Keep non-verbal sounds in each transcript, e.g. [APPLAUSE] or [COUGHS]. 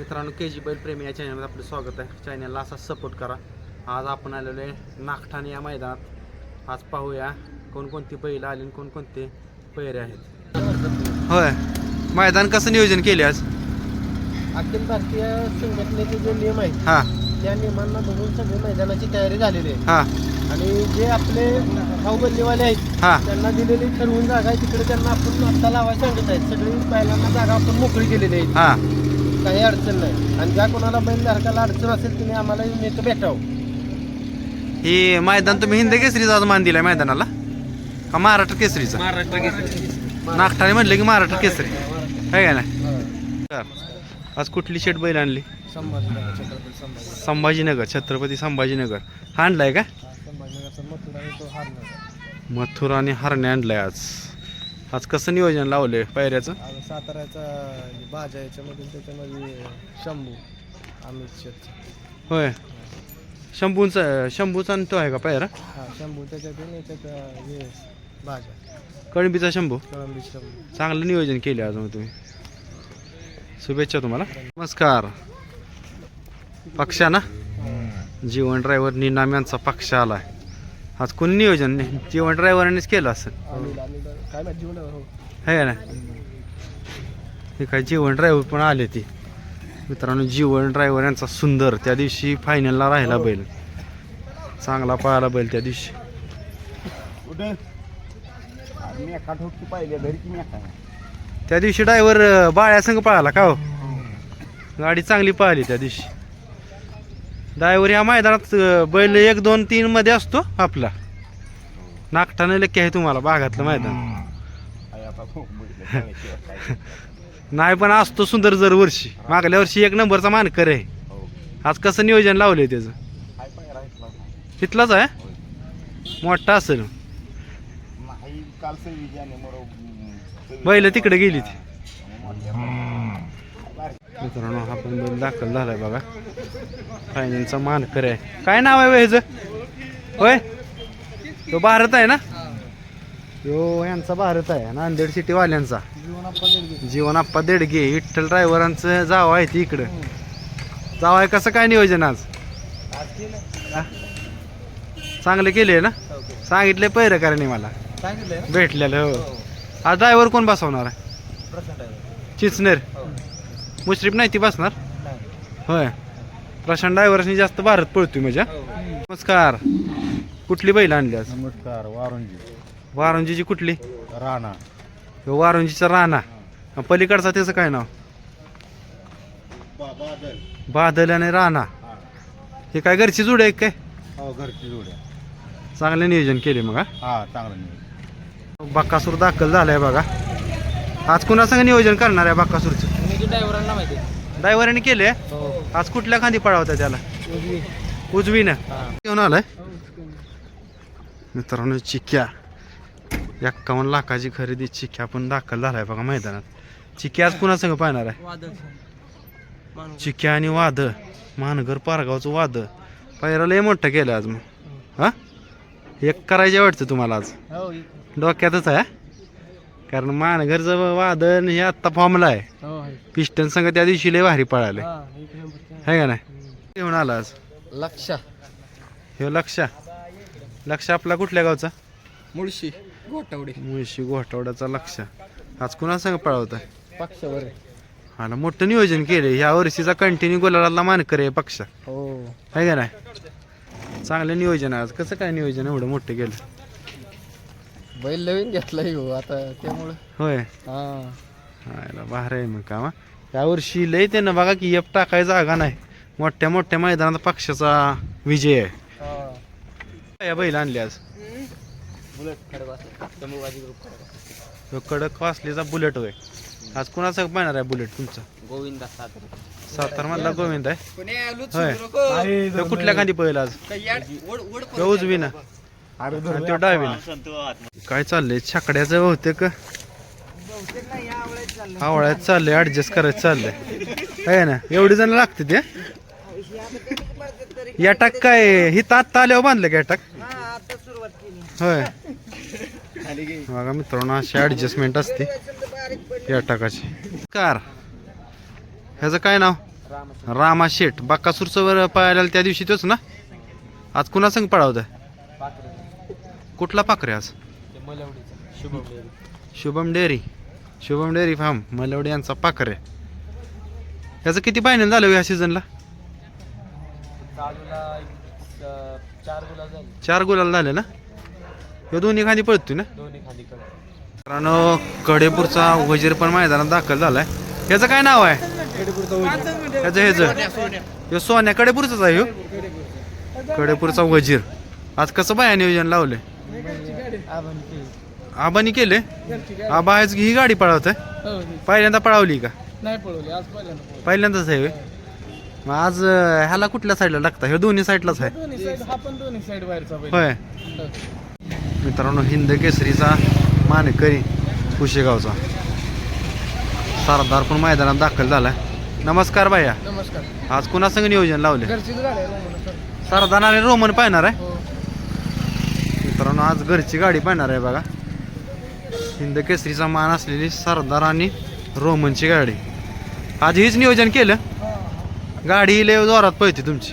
मित्रांनो के जी बैल प्रेमी या चॅनलमध्ये आपलं स्वागत आहे. चॅनलला असा सपोर्ट करा. आज आपण आलेलो आहे नागठाणे या मैदानात. आज पाहूया कोणकोणती बैल आली आणि कोणकोणते पैरे आहेत. होय. मैदान कसं नियोजन केले आज? अखिल भारतीय संघटनेचे जे नियम आहेत हां. त्या नियमांना धरून सगळे मैदानाची तयारी झालेली आहे. हां. आणि जे आपले भाऊबंदीवाले आहेत हां. त्यांना दिलेली ठरवून जागा आहे तिकडे त्यांना आपण आता लावायला सांगत आहेत. सगळी बैलांना जागा आपण मोकळी केलेली आहे. हां. काही अडचण नाही. आणि ज्या कोणाला बैल धारकाला अडचण असेल तुम्ही आम्हाला येऊन इथं भेटावं. ही मैदान तुम्ही हिंद केसरीचा आज मान दिलाय मैदानाला? का महाराष्ट्र केसरीचा? महाराष्ट्र नागठाणे म्हटलं की महाराष्ट्र केसरी. आहे का नाही? आज कुठली शेट बैल आणली? संभाजीनगर छत्रपती संभाजी संभाजीनगर छत्रपती संभाजीनगर. हा आणलाय का? संभाजीनगरचा मथुरा आणि तो हारणार. मथुर आणि हरणे आणलाय आज. आज कसं नियोजन लावलंय पायऱ्याचं? आज साताऱ्याचा भाज्या याच्यामधून त्याच्यामध्ये शंभू अमित शेठ होय. शंभूचा शंभूचा आणि तो आहे का पायरा? हा शंभू त्याच्यातून हे भाज्या. कळंबीचा शंभू? कळंबी शंभू. चांगलं नियोजन केले आज मग तुम्ही. शुभेच्छा तुम्हाला. नमस्कार. पक्षा ना? जीवन ड्रायव्हर निनाम यांचा पक्ष आलाय. आज कोणी नियोजन नाही. जीवन ड्रायव्हरांनीच केलं अनिल काय माहिती जीवन हो आहे हे काय जीवन ड्रायव्हर पण आले ती. मित्रांनो जीवन ड्रायव्हर यांचा सुंदर. त्या दिवशी फायनलला राहिला बैल. चांगला पळाला बैल त्या दिवशी. मी एका ठोकी पाहिले घरी की मी त्या दिवशी ड्रायव्हर बाळ्यासंग पळाला का हो. गाडी चांगली पळाली त्या दिवशी. ड्रायव्हर या मैदानात बैल एक दोन तीन मध्ये असतो आपला. नागठाणे लक्की आहे तुम्हाला बागातलं मैदान. [LAUGHS] नाही पण असतो सुंदर जर वर्षी. मागल्या वर्षी एक नंबरचा मानकर आहे. आज कसं नियोजन लावलंय त्याचं? तिथलाच आहे? मोठा असेल. बैल तिकडे गेली ती. मित्रांनो हा पण बैल दाखल झालाय बघा. फायनलचा मानकर आहे. काय नाव आहे ह्याचं? होय? तो भारत आहे ना? यो यांचा भारत आहे नांदेड सिटी वाल्यांचा जीवन आप्पा देडगे. विठ्ठल ड्रायव्हरांचं जावं आहे ती इकडं. जावं आहे कसं काय नियोजन आज? हा? चांगलं केले ना? सांगितले पैरकारांनी मला. भेटलेलं हो. आज ड्रायव्हर कोण बसवणार आहे? चिचनेर. मुश्रीफ नाही ती बसणार? होय. प्रशांत ड्रायव्हरनी जास्त भारत पळतोय माझ्या नमस्कार. कुठली बैल आणली आज? नमस्कार वारुंजी. वारंजीची कुठली? राणा. ह्यो वारंजीचा राणा. आणि पलीकडचा त्याचं काय नाव? बादल. आणि राणा. हे. काय घरची जोड आहे काय? हो घरची जोड्या चांगलं नियोजन केले मग हा? हा चांगलं बक्कासूर दाखल झालाय बघा. आज कुणासंग नियोजन करणार आहे बक्कासूरचं? ड्रायव्हरांना माहिती ड्रायव्हरने केले? हो. आज कुठल्या खांदी पळावता त्याला? उजवीनं. घेऊन आलाय? मित्रांनो चिक्या. एक्कावन्न लाखाची खरेदी चिक्या पण दाखल झालाय बघा मैदानात. चिक्या आज कुणासंग पाहणार आहे? चिक्या आणि वाद मानगर पारगावचं वाद पायरा लय मोठं केलं आज मग. हा? एक करायचे वाटतं तुम्हाला आज? हो डोक्यातच आहे? कारण मानगरचं वादन हे आत्ता फॉर्मला आहे. हो पिस्टन संघ त्या दिवशी लय भारी पळाले. आहे का नाही? घेऊन आला आज. लक्ष. हे लक्षा. लक्ष आपला कुठल्या गावचा? मुळशी गोटावडे मुळशी घोटावड्याचा लक्ष. आज कुणा संग पळवता पक्षावर हा ना मोठं नियोजन केले ह्या वर्षीचा कंटिन्यू गोलाला मानकर आहे पक्ष. हो. आहे का नाही? चांगलं नियोजन आहे आज. कसं काय नियोजन? एवढं मोठं केलं. बैल नवीन घेतलाय हो आता त्यामुळं. होय? हा. हायला भार आहे मग का या वर्षी लय त्यानं बघा की एप टाकाय जागा नाही. मोठ्या मोठ्या मैदानात पक्षाचा विजय आहे. या बैल आणली आज. ह्यो कडक वासलेचा बुलेट होय. आज कुणाचा पाहणार आहे बुलेट तुमचा? गोविंदा सातारा. सातार मधला गोविंद आहे? होय. ह्यो कुठल्या खांदी पळेल आज? उजवी ना आणि त्यो डावी ना काय चाललंय? छकड्याचं बहुतेक आवळ्यात चाललंय. ऍडजस्ट करायचं चाललंय. आहे ना? एवढी जण लागते ते या टाक काय? ही तात आल्यावर बांधलं का टाक होय. बघा मित्रांनो अशी ऍडजस्टमेंट असते या टाकाची कार. ह्याचं काय नाव? राम शेठ. बक्कासूरचं वर पळायला त्या दिवशी तोच ना? आज कुणा संग पळावतं कुठला पाखरे आज? Shubham dairy. Shubham dairy. Farm Malwade यांचा पाखरे. याचं किती फायनल झालं हो या सीझनला चार गुलाल झाले. ना? ह्यो दोन्ही खाली पळतोय ना? मित्रांनो कडेपूरचा वजीर पण मैदानात दाखल झालाय. याचं काय नाव आहे? याचं ह्याचं. ह्यो सोन्या कडेपूरचाच आहे ह्यो? कडेपूरचा वजीर. आज कसं बाया नियोजन लावले आबानी केले आबा आज ही गाडी पळवत आहे? पहिल्यांदा पळवली का? नाही पळवली आज पहिल्यांदा पहिल्यांदाच आहे होय? मग आज अं, ह्याला कुठल्या साईडला लागता? हे दोन्ही साईडलाच आहे. दोन्ही साईड हा पण दोन्ही साईड बाहेरचा होय. मित्रांनो हिंद केसरीचा मानकरी कुशेगावचा. सरदार पण मैदानात दाखल झालाय. नमस्कार भैया. नमस्कार. आज कुणासंग नियोजन लावले घरचीच गाडी आहे रोमन सर सरदार आणि रोमन पाहणार आहे? हो. मित्रांनो आज घरची गाडी पाहणार आहे बघा. हिंद केसरीचा मान असलेली सरदार आणि रोमनची गाडी. आज हीच नियोजन केलं. गाडी लय जोरात पळते तुमची.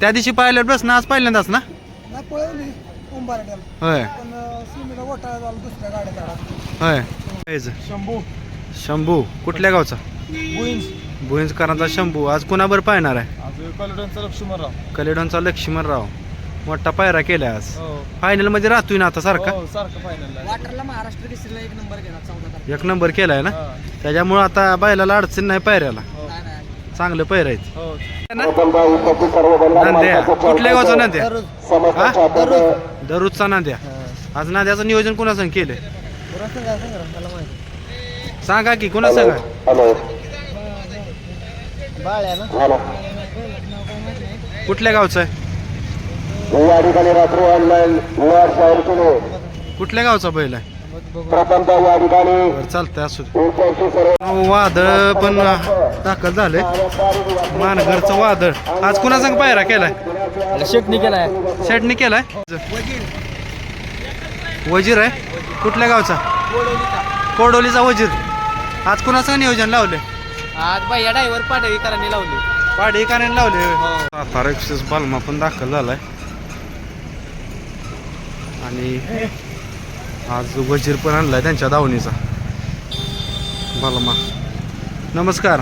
त्या दिवशी पाहिलं बस ना आज पहिल्यांदाच ना? नाही पळवली उंबारड्याला होय. होय. शंभू. शंभू. कुठल्या गावचा? भुईंजकरांचा शंभू. आज कुणाबर पाहणार आहे? आज कॉलिडॉनचा लक्ष्मणराव. कलेडॉनचा लक्ष्मणराव. मोठा पायरा केलाय आज हो. फायनलमध्ये राहतोय ना आता सारखा? हो सारखं फायनल वाटरला महाराष्ट्र केसरीला एक नंबर गेला चौदा तारखेला. एक नंबर केलाय ना? त्याच्यामुळे आता बैलाला अडचण नाही पायऱ्याला. नाही नाही. चांगलं पैरायचं हो. नांद्या. कुठल्या गावचा नांद्या? हा? दररोजचा नांद्या. आज नांद्याचं नियोजन कुणा संग केलंय मला माहिती सांगा की कुणा सांगा ना? कुठल्या गावचं आहे? या ठिकाणी रात्री ऑनलाईन वर शाहीर केले कुठल्या गावचा बैल आहे? प्रथमतः या ठिकाणी बरं चालतंय असू दे. उंचाईची सर्व वादळ पण दाखल झालंय. मानगरचं वादळ. आज कुणा संग पायरा केलाय? शेटणी केलाय. शेटने केलाय? वजीर आहे? कुठल्या गावचा? कोडोलीचा वजीर. आज कुणाचं नियोजन लावले आज भैया ड्रायव्हर पाडवीकरांनी लावली. पाडी कारण लावले सातारा एक्सेस बालमा पण दाखल झालाय. आणि आज वजीर पण आणलाय त्यांच्या दावणीचा. बालमा नमस्कार.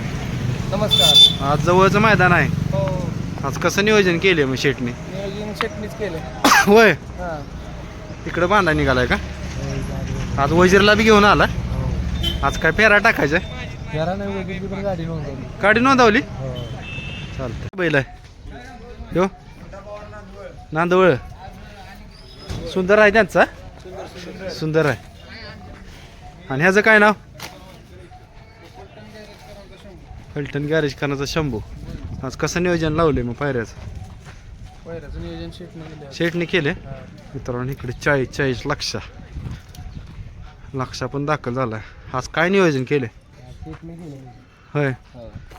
नमस्कार. आज जवळचं मैदान आहे. हो. आज कसं नियोजन केले मग शेटने? नियोजन शेटणीच केलं [COUGHS] होय. हां. इकडं बांधा निघालाय का? आज वजीरला बी घेऊन आला. आज काय फेरा टाकायचा? फेरा नाही वगैरे पण गाडी नोंदवली. गाडी नोंदवली? हो. चालतंय. बैल आहे. हो नांदवळ. सुंदर आहे त्यांचा सुंदर आहे. आणि ह्याचं काय नाव? फलटण गॅरेज करण्याचा शंभू. आज कसं नियोजन लावलंय मग पायऱ्याचं? नियोजन शेटने केले मित्रांनो इकडे चाळीस चाळीस लक्षा. लक्षा पण दाखल झालाय. आज काय नियोजन केले होय.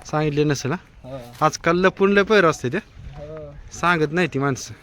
सांगितले नसेल आजकाल लपून लय पैर असते ते. सांगत नाही ती माणसं.